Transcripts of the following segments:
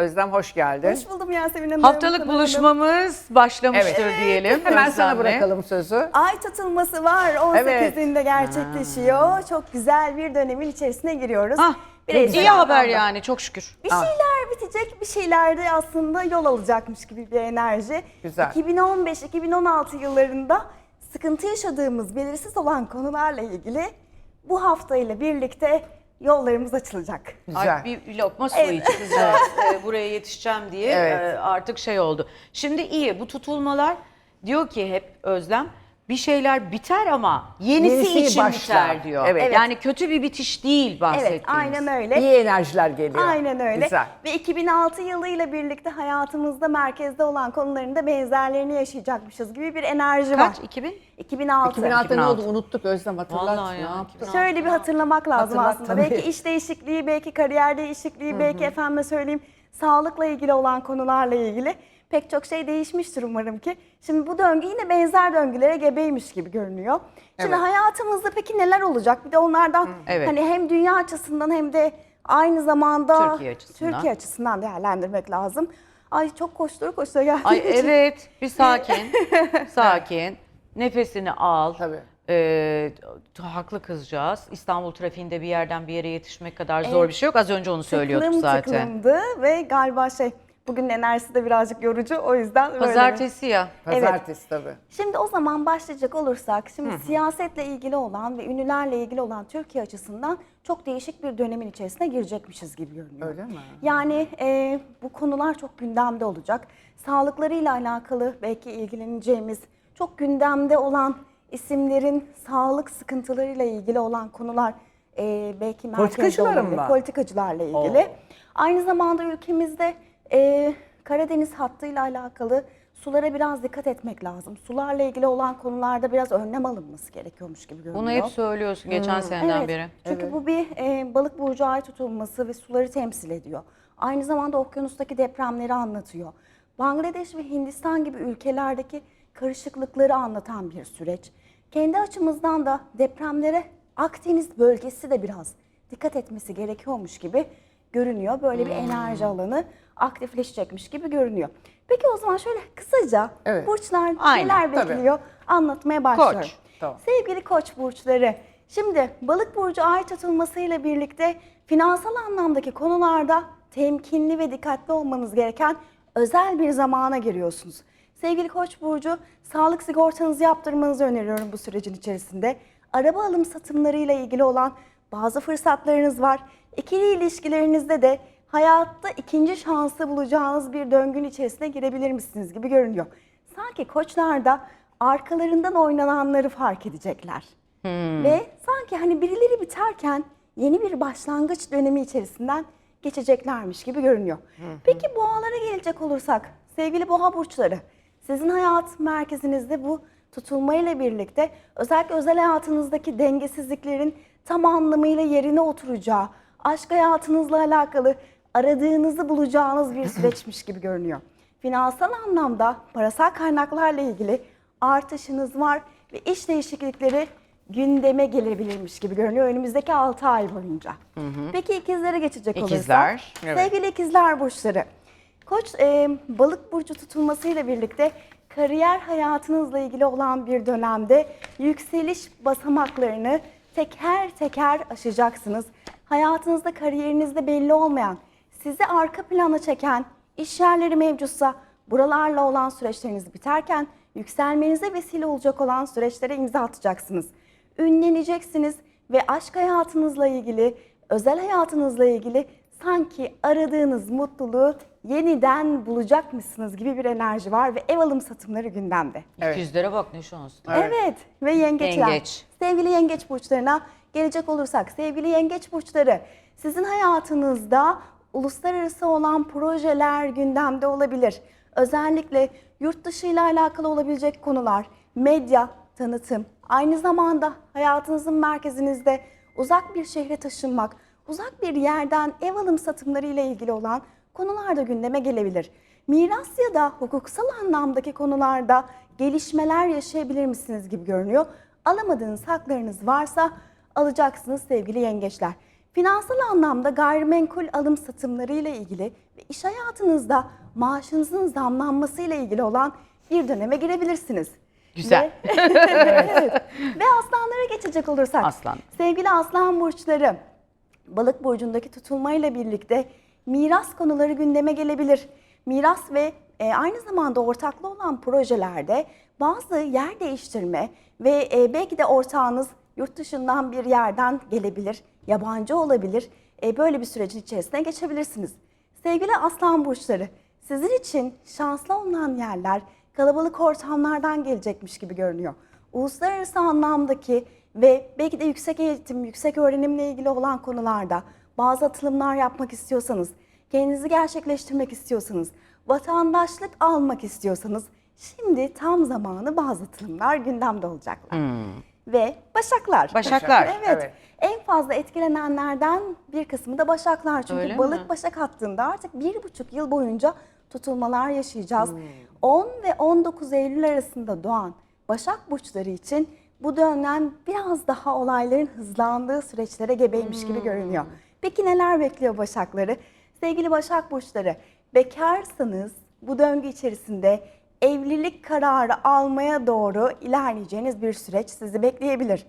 Özlem hoş geldin. Hoş buldum Yasemin Hanım. Haftalık Hanım. başlamıştır Evet. diyelim. Hemen sana Özlem'le. bırakalım sözü. Ay tutulması var. 18'inde Evet. gerçekleşiyor. Çok güzel bir dönemin içerisine giriyoruz. Hah, Bireysel iyi haber anlamda. yani çok şükür. Bir şeyler bitecek, bir şeyler de aslında yol alacakmış gibi bir enerji. Güzel. 2015-2016 yıllarında sıkıntı yaşadığımız belirsiz olan konularla ilgili bu haftayla birlikte yollarımız açılacak. Güzel. Ay, bir lokma su iç kızcağız e, buraya yetişeceğim diye Evet. e, artık şey oldu. Şimdi iyi bu tutulmalar diyor ki hep Özlem bir şeyler biter ama yenisi, Yenisi için başlar. biter diyor. Evet. Yani kötü bir bitiş değil bahsettiğimiz. Evet, aynen öyle. İyi enerjiler geliyor. Aynen öyle. Güzel. Ve 2006 yılıyla birlikte hayatımızda merkezde olan konuların da benzerlerini yaşayacakmışız gibi bir enerji var. Kaç? 2000? 2006. 2006'da ne oldu 2006. unuttuk Özlem hatırlat. Vallahi ya, yaptık? 2006. Şöyle bir hatırlamak lazım Hatırlat aslında. tabii. Belki iş değişikliği, belki kariyer değişikliği, belki efendime söyleyeyim sağlıkla ilgili olan konularla ilgili pek çok şey değişmiştir umarım ki. Şimdi bu döngü yine benzer döngülere gebeymiş gibi görünüyor. Şimdi Evet. hayatımızda peki neler olacak? Bir de onlardan Evet. hani hem dünya açısından hem de aynı zamanda Türkiye açısından. Türkiye açısından değerlendirmek lazım. Ay çok koştura koştura geldiğim Ay için. evet bir sakin sakin nefesini al. Tabii. Ee, haklı kızcağız. İstanbul trafiğinde bir yerden bir yere yetişmek kadar zor bir şey yok. Az önce onu söylüyorduk Tıklım zaten. tıklımdı ve galiba şey bugün enerjisi de birazcık yorucu o yüzden böyle. Pazartesi ya. Pazartesi tabii. Şimdi o zaman başlayacak olursak, şimdi siyasetle ilgili olan ve ünlülerle ilgili olan Türkiye açısından çok değişik bir dönemin içerisine girecekmişiz gibi görünüyor. Öyle mi? Yani e, bu konular çok gündemde olacak. Sağlıklarıyla alakalı belki ilgileneceğimiz, çok gündemde olan isimlerin sağlık sıkıntılarıyla ilgili olan konular e, belki merkezde Politikacıların olabilir. mı? Politikacılarla ilgili. Aynı zamanda ülkemizde e, Karadeniz hattıyla alakalı sulara biraz dikkat etmek lazım. Sularla ilgili olan konularda biraz önlem alınması gerekiyormuş gibi görünüyor. Bunu hep söylüyorsun geçen seneden Evet, beri. Çünkü bu bir e, balık burcu ay tutulması ve suları temsil ediyor. Aynı zamanda okyanustaki depremleri anlatıyor. Bangladeş ve Hindistan gibi ülkelerdeki karışıklıkları anlatan bir süreç. Kendi açımızdan da depremlere Akdeniz bölgesi de biraz dikkat etmesi gerekiyormuş gibi görünüyor. Böyle bir enerji alanı aktifleşecekmiş gibi görünüyor. Peki o zaman şöyle kısaca Evet. burçlar Aynen, neler tabii. bekliyor anlatmaya başlıyorum. Koç, tamam. Sevgili koç burçları, şimdi balık burcu ay tutulmasıyla birlikte finansal anlamdaki konularda temkinli ve dikkatli olmanız gereken özel bir zamana giriyorsunuz. Sevgili koç burcu, sağlık sigortanızı yaptırmanızı öneriyorum bu sürecin içerisinde. Araba alım satımlarıyla ilgili olan bazı fırsatlarınız var. İkili ilişkilerinizde de hayatta ikinci şansı bulacağınız bir döngün içerisine girebilir misiniz gibi görünüyor. Sanki koçlarda arkalarından oynananları fark edecekler. Ve sanki hani birileri biterken yeni bir başlangıç dönemi içerisinden geçeceklermiş gibi görünüyor. Peki boğalara gelecek olursak sevgili boğa burçları sizin hayat merkezinizde bu tutulmayla birlikte özellikle özel hayatınızdaki dengesizliklerin tam anlamıyla yerine oturacağı, aşk hayatınızla alakalı aradığınızı bulacağınız bir süreçmiş gibi görünüyor. Finansal anlamda parasal kaynaklarla ilgili artışınız var ve iş değişiklikleri gündeme gelebilirmiş gibi görünüyor önümüzdeki 6 ay boyunca. Peki ikizlere geçecek İkizler, olursak. evet. Sevgili ikizler burçları. Koç e, balık burcu tutulmasıyla birlikte kariyer hayatınızla ilgili olan bir dönemde yükseliş basamaklarını teker teker aşacaksınız. Hayatınızda kariyerinizde belli olmayan, sizi arka plana çeken iş yerleri mevcutsa buralarla olan süreçleriniz biterken yükselmenize vesile olacak olan süreçlere imza atacaksınız. Ünleneceksiniz ve aşk hayatınızla ilgili, özel hayatınızla ilgili sanki aradığınız mutluluğu yeniden bulacakmışsınız gibi bir enerji var ve ev alım satımları gündemde. Evet. İkizlere bak ne şanslı. Evet, ve yengeçler. Yengeç. Sevgili yengeç burçlarına gelecek olursak, sevgili yengeç burçları, sizin hayatınızda uluslararası olan projeler gündemde olabilir. Özellikle yurt dışı ile alakalı olabilecek konular, medya, tanıtım, aynı zamanda hayatınızın merkezinizde uzak bir şehre taşınmak, uzak bir yerden ev alım satımları ile ilgili olan konular da gündeme gelebilir. Miras ya da hukuksal anlamdaki konularda gelişmeler yaşayabilir misiniz gibi görünüyor. Alamadığınız haklarınız varsa alacaksınız sevgili yengeçler. Finansal anlamda gayrimenkul alım satımları ile ilgili ve iş hayatınızda maaşınızın zamlanması ile ilgili olan bir döneme girebilirsiniz. Güzel. Ve, evet. Ve aslanlara geçecek olursak. Aslan. Sevgili aslan burçları, balık burcundaki tutulmayla birlikte miras konuları gündeme gelebilir. Miras ve e, aynı zamanda ortaklı olan projelerde bazı yer değiştirme ve e, belki de ortağınız yurt dışından bir yerden gelebilir, yabancı olabilir. E, böyle bir sürecin içerisine geçebilirsiniz. Sevgili aslan burçları, sizin için şanslı olan yerler kalabalık ortamlardan gelecekmiş gibi görünüyor. Uluslararası anlamdaki ve belki de yüksek eğitim, yüksek öğrenimle ilgili olan konularda bazı atılımlar yapmak istiyorsanız, kendinizi gerçekleştirmek istiyorsanız, vatandaşlık almak istiyorsanız şimdi tam zamanı bazı atılımlar gündemde olacaklar. Ve başaklar. Başaklar, evet. evet. En fazla etkilenenlerden bir kısmı da başaklar. Çünkü Öyle balık mi? başak hattında artık bir buçuk yıl boyunca tutulmalar yaşayacağız. Hmm. 10 ve 19 Eylül arasında doğan Başak burçları için bu dönem biraz daha olayların hızlandığı süreçlere gebeymiş Hmm. gibi görünüyor. Peki neler bekliyor Başakları? Sevgili Başak burçları, bekarsanız bu döngü içerisinde evlilik kararı almaya doğru ilerleyeceğiniz bir süreç sizi bekleyebilir.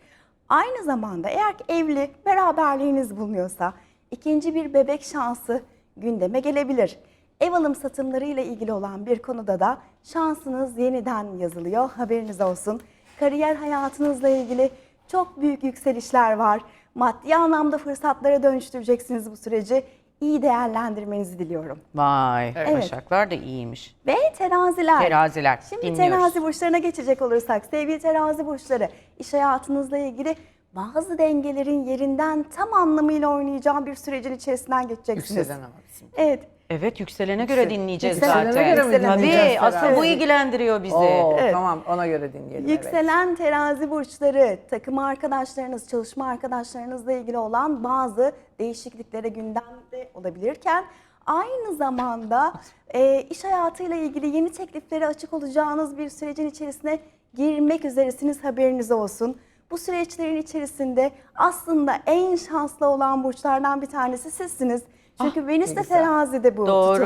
Aynı zamanda eğer ki evli beraberliğiniz bulunuyorsa ikinci bir bebek şansı gündeme gelebilir. Ev alım satımları ile ilgili olan bir konuda da şansınız yeniden yazılıyor. Haberiniz olsun. Kariyer hayatınızla ilgili çok büyük yükselişler var. Maddi anlamda fırsatlara dönüştüreceksiniz bu süreci. İyi değerlendirmenizi diliyorum. Vay Evet. Başaklar da iyiymiş. Ve teraziler. Teraziler, Şimdi dinliyoruz. terazi burçlarına geçecek olursak sevgili terazi burçları iş hayatınızla ilgili bazı dengelerin yerinden tam anlamıyla oynayacağı bir sürecin içerisinden geçeceksiniz. Yükselen. Evet. Evet yükselene göre dinleyeceğiz Yükselene zaten. göre mi Tabii dinleyeceğiz asıl bu herhalde? ilgilendiriyor bizi. Oo, Evet. Tamam ona göre dinleyelim. evet. Yükselen terazi burçları, takım arkadaşlarınız, çalışma arkadaşlarınızla ilgili olan bazı değişikliklere gündemde olabilirken aynı zamanda e, iş hayatıyla ilgili yeni tekliflere açık olacağınız bir sürecin içerisine girmek üzeresiniz haberiniz olsun. Bu süreçlerin içerisinde aslında en şanslı olan burçlardan bir tanesi sizsiniz. Çünkü Venüs de terazide bu Doğru.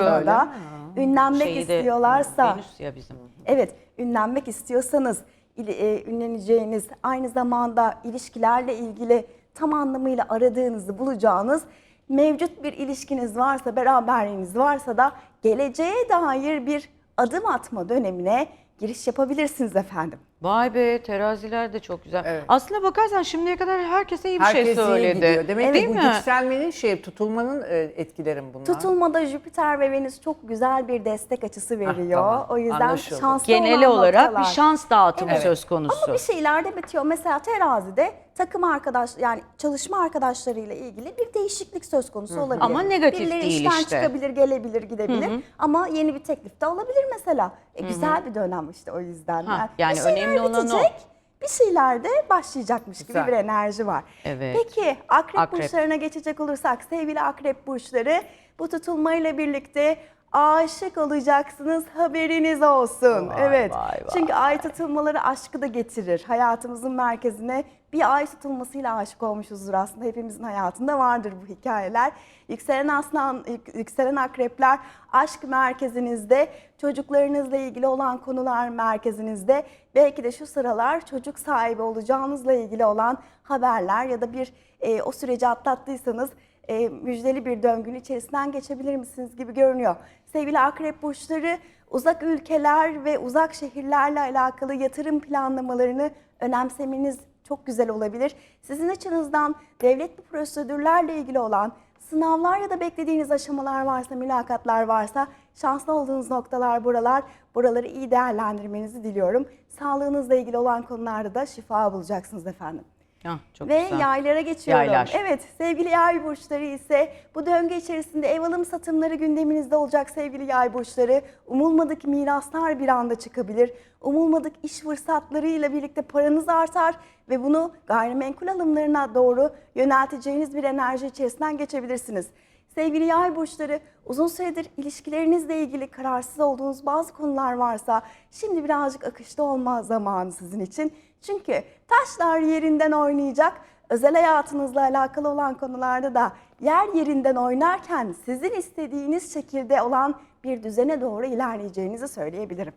Ünlenmek Şeyi de- istiyorlarsa Venüs ya bizim. Evet, ünlenmek istiyorsanız il- e, ünleneceğiniz, aynı zamanda ilişkilerle ilgili tam anlamıyla aradığınızı bulacağınız mevcut bir ilişkiniz varsa, beraberliğiniz varsa da geleceğe dair bir adım atma dönemine giriş yapabilirsiniz efendim. Vay be teraziler de çok güzel. Evet. Aslına bakarsan şimdiye kadar herkese iyi bir Herkes şey iyi söyledi. gidiyor. Demek Değil ki bu mi? yükselmenin şey tutulmanın e, etkileri mi bunlar? Tutulmada Jüpiter ve Venüs çok güzel bir destek açısı veriyor. tamam, O yüzden anlaşıldı. şanslı Genel olan olarak noktalar. bir şans dağıtımı Evet. söz konusu. Ama bir şeyler de bitiyor. Mesela terazide takım arkadaş yani çalışma arkadaşlarıyla ilgili bir değişiklik söz konusu olabilir. Ama negatif Birileri değil işten işte. çıkabilir, gelebilir, gidebilir. Ama yeni bir teklif de alabilir mesela. E, güzel bir dönem işte o yüzden. Ha, yani şeyler önemli olan o. bitecek, Bir şeyler de başlayacakmış Güzel. gibi bir enerji var. Evet. Peki akrep, Akrep. burçlarına geçecek olursak sevgili akrep burçları bu tutulmayla birlikte aşık olacaksınız haberiniz olsun. Vay, evet. vay, vay. Çünkü ay tutulmaları aşkı da getirir. Hayatımızın merkezine bir ay tutulmasıyla aşık olmuşuzdur aslında. Hepimizin hayatında vardır bu hikayeler. Yükselen aslan, yük- yükselen akrepler aşk merkezinizde, çocuklarınızla ilgili olan konular merkezinizde. Belki de şu sıralar çocuk sahibi olacağınızla ilgili olan haberler ya da bir e, o süreci atlattıysanız e, müjdeli bir döngünün içerisinden geçebilir misiniz gibi görünüyor. Sevgili akrep burçları uzak ülkeler ve uzak şehirlerle alakalı yatırım planlamalarını önemsemeniz çok güzel olabilir. Sizin açınızdan devletli prosedürlerle ilgili olan sınavlar ya da beklediğiniz aşamalar varsa, mülakatlar varsa şanslı olduğunuz noktalar buralar. Buraları iyi değerlendirmenizi diliyorum. Sağlığınızla ilgili olan konularda da şifa bulacaksınız efendim. Ah, çok Ve güzel. yaylara geçiyorum. Yaylar. Evet sevgili yay burçları ise bu döngü içerisinde ev alım satımları gündeminizde olacak sevgili yay burçları. Umulmadık miraslar bir anda çıkabilir. Umulmadık iş fırsatlarıyla birlikte paranız artar ve bunu gayrimenkul alımlarına doğru yönelteceğiniz bir enerji içerisinden geçebilirsiniz. Sevgili yay burçları uzun süredir ilişkilerinizle ilgili kararsız olduğunuz bazı konular varsa şimdi birazcık akışta olma zamanı sizin için. Çünkü taşlar yerinden oynayacak. özel hayatınızla alakalı olan konularda da yer yerinden oynarken sizin istediğiniz şekilde olan bir düzene doğru ilerleyeceğinizi söyleyebilirim.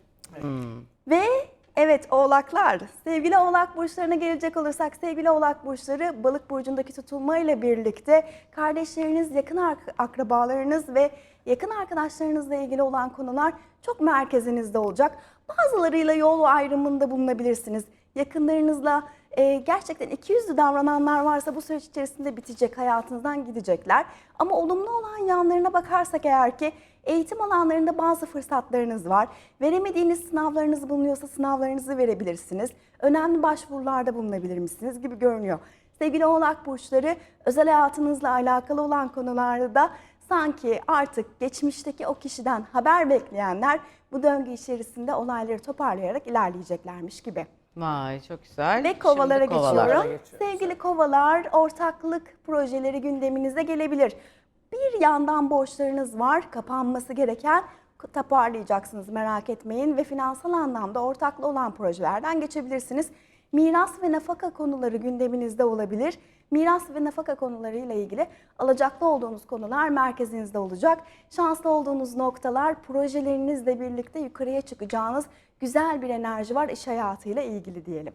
Ve evet oğlaklar, sevgili oğlak burçlarına gelecek olursak sevgili oğlak burçları balık burcundaki tutulma ile birlikte kardeşleriniz, yakın ak- akrabalarınız ve yakın arkadaşlarınızla ilgili olan konular çok merkezinizde olacak. Bazılarıyla yol ayrımında bulunabilirsiniz. Yakınlarınızla e, gerçekten ikiyüzlü davrananlar varsa bu süreç içerisinde bitecek, hayatınızdan gidecekler. Ama olumlu olan yanlarına bakarsak eğer ki eğitim alanlarında bazı fırsatlarınız var. Veremediğiniz sınavlarınız bulunuyorsa sınavlarınızı verebilirsiniz. Önemli başvurularda bulunabilir misiniz gibi görünüyor. Sevgili oğlak burçları özel hayatınızla alakalı olan konularda da sanki artık geçmişteki o kişiden haber bekleyenler bu döngü içerisinde olayları toparlayarak ilerleyeceklermiş gibi. Vay çok güzel. Ve kovalara Şimdi geçiyorum. geçiyoruz. Sevgili kovalar, ortaklık projeleri gündeminize gelebilir. Bir yandan borçlarınız var, kapanması gereken toparlayacaksınız merak etmeyin ve finansal anlamda ortaklı olan projelerden geçebilirsiniz. Miras ve nafaka konuları gündeminizde olabilir. Miras ve nafaka konularıyla ilgili alacaklı olduğunuz konular merkezinizde olacak. Şanslı olduğunuz noktalar projelerinizle birlikte yukarıya çıkacağınız güzel bir enerji var iş hayatıyla ilgili diyelim.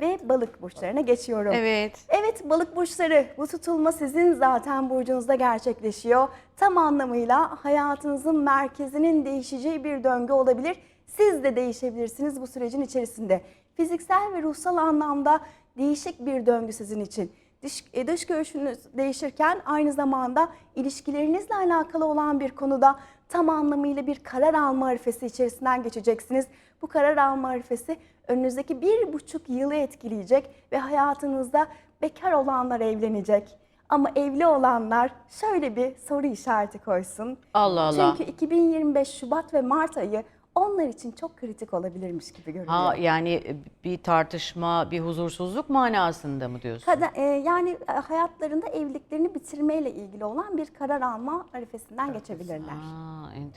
Ve balık burçlarına geçiyorum. Evet. Evet balık burçları bu tutulma sizin zaten burcunuzda gerçekleşiyor. Tam anlamıyla hayatınızın merkezinin değişeceği bir döngü olabilir. Siz de değişebilirsiniz bu sürecin içerisinde. Fiziksel ve ruhsal anlamda değişik bir döngü sizin için. Dış, e, dış görüşünüz değişirken aynı zamanda ilişkilerinizle alakalı olan bir konuda tam anlamıyla bir karar alma arifesi içerisinden geçeceksiniz. Bu karar alma arifesi önünüzdeki bir buçuk yılı etkileyecek ve hayatınızda bekar olanlar evlenecek. Ama evli olanlar şöyle bir soru işareti koysun. Allah Allah. Çünkü 2025 Şubat ve Mart ayı onlar için çok kritik olabilirmiş gibi görünüyor. Ha yani bir tartışma, bir huzursuzluk manasında mı diyorsun? Kada- e, yani e, hayatlarında evliliklerini bitirmeyle ilgili olan bir karar alma arifesinden geçebilirler.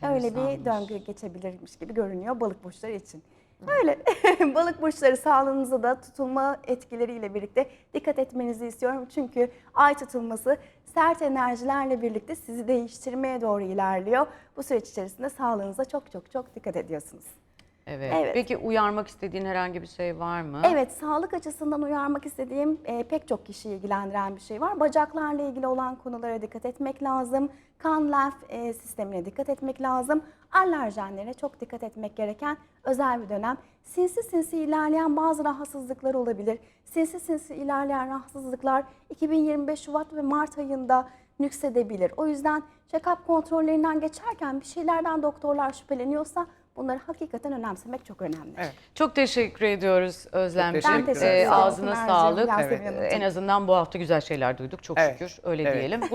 Aa, Öyle bir döngü geçebilirmiş gibi görünüyor balık burçları için. Öyle balık burçları sağlığınıza da tutulma etkileriyle birlikte dikkat etmenizi istiyorum. Çünkü ay tutulması sert enerjilerle birlikte sizi değiştirmeye doğru ilerliyor. Bu süreç içerisinde sağlığınıza çok çok çok dikkat ediyorsunuz. Evet. Evet. Peki uyarmak istediğin herhangi bir şey var mı? Evet, sağlık açısından uyarmak istediğim e, pek çok kişiyi ilgilendiren bir şey var. Bacaklarla ilgili olan konulara dikkat etmek lazım. Kan lenf e, sistemine dikkat etmek lazım. Alerjenlere çok dikkat etmek gereken özel bir dönem. Sinsi sinsi ilerleyen bazı rahatsızlıklar olabilir. Sinsi sinsi ilerleyen rahatsızlıklar 2025 Şubat ve Mart ayında nüksedebilir. O yüzden check-up kontrollerinden geçerken bir şeylerden doktorlar şüpheleniyorsa bunları hakikaten önemsemek çok önemli. Evet. Çok teşekkür ediyoruz Özlem. Çok teşekkür Ben teşekkür ederim. ederim. ağzına sağlık. Evet. En azından bu hafta güzel şeyler duyduk çok Evet. şükür. Öyle Evet. diyelim.